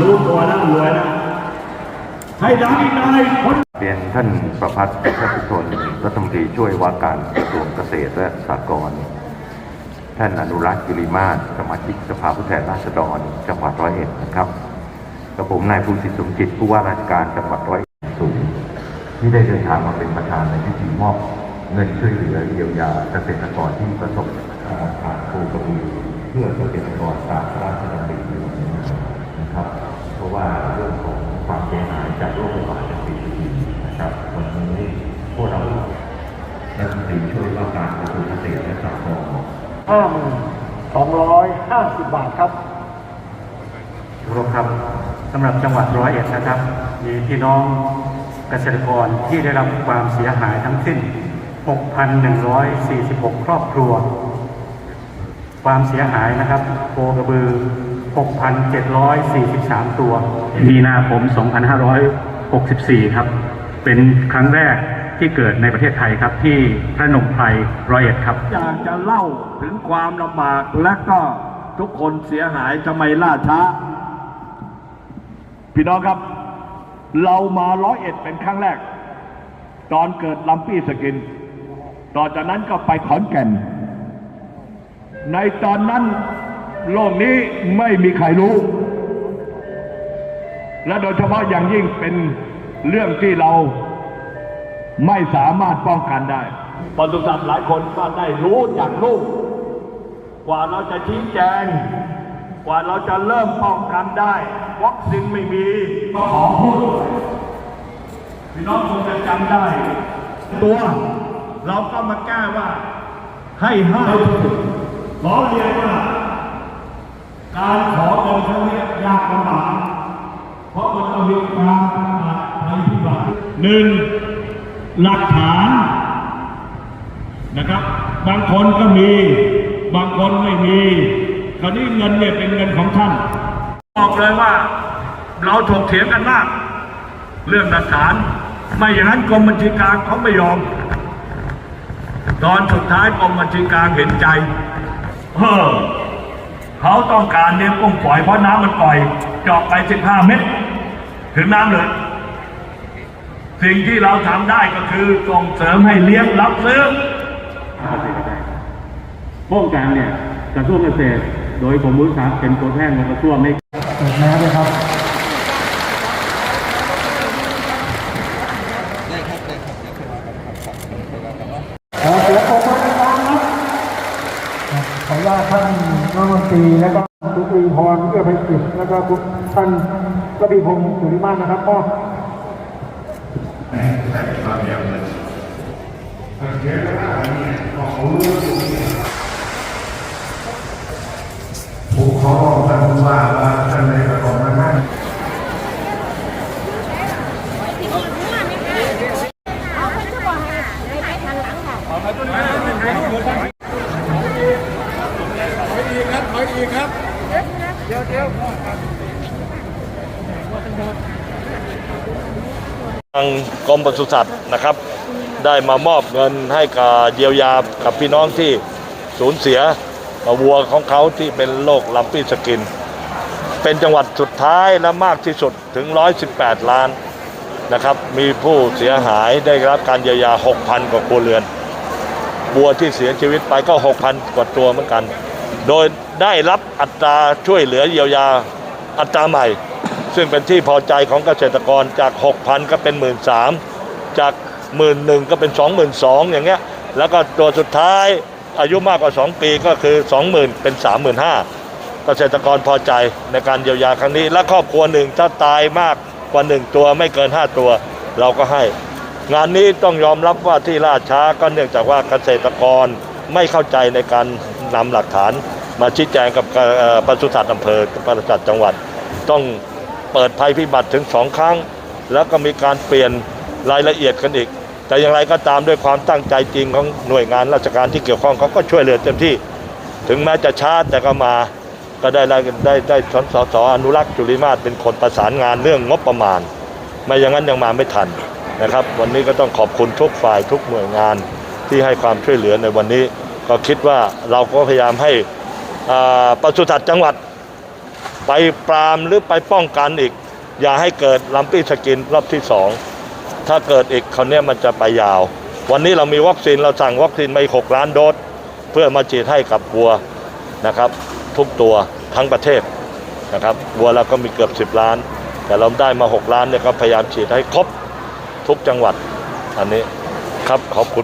รู้ตัวแล้วรวยแล้วให้ดังอีกหน่อยคนเรียนท่านประพัฒน์ชัชชนรัฐมนตรีช่วยว่าการกระทรวงเกษตรและสหกรณ์ท่านอนุรักษ์กิริมาศสมาชิกสภาผู้แทนราษฎรจังหวัดร้อยเอ็ดนะครับกระผมนายภูสิทธิ์สมจิตผู้ว่าราชการจังหวัดร้อยเอ็ดสูงที่ได้เดินทางมาเป็นประธานในพิธีมอบเงินช่วยเหลือเยียวยาเกษตรกรที่ประสบผ่านโคกระบือเพื่อเกษตรกรตามพระราชดำริในวันนี้นะครับ เพ ราะว่าเรื่องของความเสียหายจากโรคระบาดจากปีที่นะครับ วันนี้พวกเรารัฐมนตรีช่วยว่าการกระทรวงเกษตรและสหกรณ์ห้าหมื่นสองร้อยห้าสิบบาทครับรวมครับสำหรับจังหวัดร้อยเอ็ดนะครับ มีพี่น้องเกษตรกรที่ได้รับความเสียหายทั้งสิ้น 6,146 ครอบครัว ความเสียหายนะครับโคกระบือ 6,743 ตัว มีนาคม 2564 ครับ เป็นครั้งแรกที่เกิดในประเทศไทยครับที่พระนมไพรร้อยเอ็ดครับอยากจะเล่าถึงความลำบากและก็ทุกคนเสียหายทำไมล่าช้า พี่น้องครับ เรามาร้อยเอ็ดเป็นครั้งแรก ตอนเกิดลัมปี้สกิน ต่อจากนั้นก็ไปขอนแก่น ในตอนนั้น โลกนี้ไม่มีใครรู้ และโดยเฉพาะอย่างยิ่งเป็นเรื่องที่เราไม่สามารถป้องกันได้ปศุสัตว์หลายคนก็ได้รู้อย่างรู้กว่าเราจะชี้แจง กว่าเราจะเริ่มป้องกันได้วัคซีนไม่มีก็ขอพูดพี่น้องคงจะจำได้ ตัว เราก็มาแก้ว่าให้ห้าขอเรียนว่า หนึ่งหลักฐานนะครับ บางคนก็มี บางคนไม่มี คราวนี้เงินเนี่ยเป็นเงินของท่าน บอกเลยว่า เราถกเถียงกันมาก เรื่องหลักฐาน ไม่อย่างนั้นกรมบัญชีกลางเขาไม่ยอม ตอนสุดท้ายกรมบัญชีกลางเห็นใจเฮ้อเขาต้องการเลี้ยงกุ้งปล่อยเพราะน้ำมันปล่อยเจาะไป 15 เมตร ถึงน้ำเลย สิ่งที่เราทำได้ก็คือส่งเสริมให้เลี้ยงรับซื้อโครงการเนี่ยกระทรวงเกษตร โดยกรมวิชาเป็นตัวแทนของกระทรวงในเปิดแมสเลยครับขอเสียงปรบมือดังๆครับขออนุญาตท่านรัฐมนตรีและก็คุณอุยพรเอื้อไพจิตรแล้วก็คุณท่านระบีพงศ์สุริมาศนะครับมอบ ผมขอบอกท่านผู้ว่าว่าท่านในประกอบมานั่งเอาไปทุกคนค่ะไปทางหลังค่ะ ทางกรมปศุสัตว์นะครับ ได้มามอบเงินให้กับเยียวยากับพี่น้องที่สูญเสียวัวของเขาที่เป็นโรคลัมปี้สกิน เป็นจังหวัดสุดท้ายและมากที่สุดถึง 118 ล้านนะครับมีผู้เสียหายได้รับการเยียวยา 6,000 กว่าครัวเรือนวัวที่เสียชีวิตไปก็ 6,000 กว่าตัวเหมือนกัน โดยได้รับอัตราช่วยเหลือเยียวยาอัตราใหม่ ซึ่งเป็นที่พอใจของเกษตรกรจาก 6,000 ก็เป็น 1 3 0 0 0จาก 1 1 0 0ก็เป็น 22,000อย่างเงี้ยแล้วก็ตัวสุดท้ายอายุมากกว่า 2 ปีก็คือ 20,000 เป็น 35,000 เกษตรกรพอใจในการเยียวยาครั้งนี้ และครอบครัวหนึ่งถ้าตายมากกว่า 1 ตัวไม่เกิน 5 ตัว เราก็ให้ งานนี้ต้องยอมรับว่าที่ล่าช้าก็เนื่องจากว่าเกษตรกรไม่เข้าใจในการนำหลักฐานมาชี้แจงกับปศุสัตว์อำเภอปศุสัตว์จังหวัดต้อง เปิดภัยพิบัติถึงสองครั้ง แล้วก็มีการเปลี่ยนรายละเอียดกันอีก แต่อย่างไรก็ตามด้วยความตั้งใจจริงของหน่วยงานราชการที่เกี่ยวข้องเขาก็ช่วยเหลือเต็มที่ ถึงแม้จะช้าแต่ก็มาก็ได้ได้ได้ได้สสสอนุรักษ์จุลิมาศเป็นคนประสานงานเรื่องงบประมาณ ไม่อย่างนั้นยังมาไม่ทันนะครับ วันนี้ก็ต้องขอบคุณทุกฝ่ายทุกหน่วยงานที่ให้ความช่วยเหลือในวันนี้ ก็คิดว่าเราก็พยายามให้ปศุสัตว์จังหวัด ไปปรามหรือไปป้องกันอีก อย่าให้เกิดลัมปี้สกินรอบที่สองถ้าเกิดอีกคราวเนี้ยมันจะไปยาว วันนี้เรามีวัคซีนเราสั่งวัคซีนมาอีกหกล้านโดสเพื่อมาฉีดให้กับวัวนะครับ ทุกตัวทั้งประเทศนะครับวัวเราก็มีเกือบ 10 ล้าน แต่เราได้มา 6 ล้านเนี่ยก็พยายามฉีดให้ครบทุกจังหวัดอันนี้ครับขอบคุณ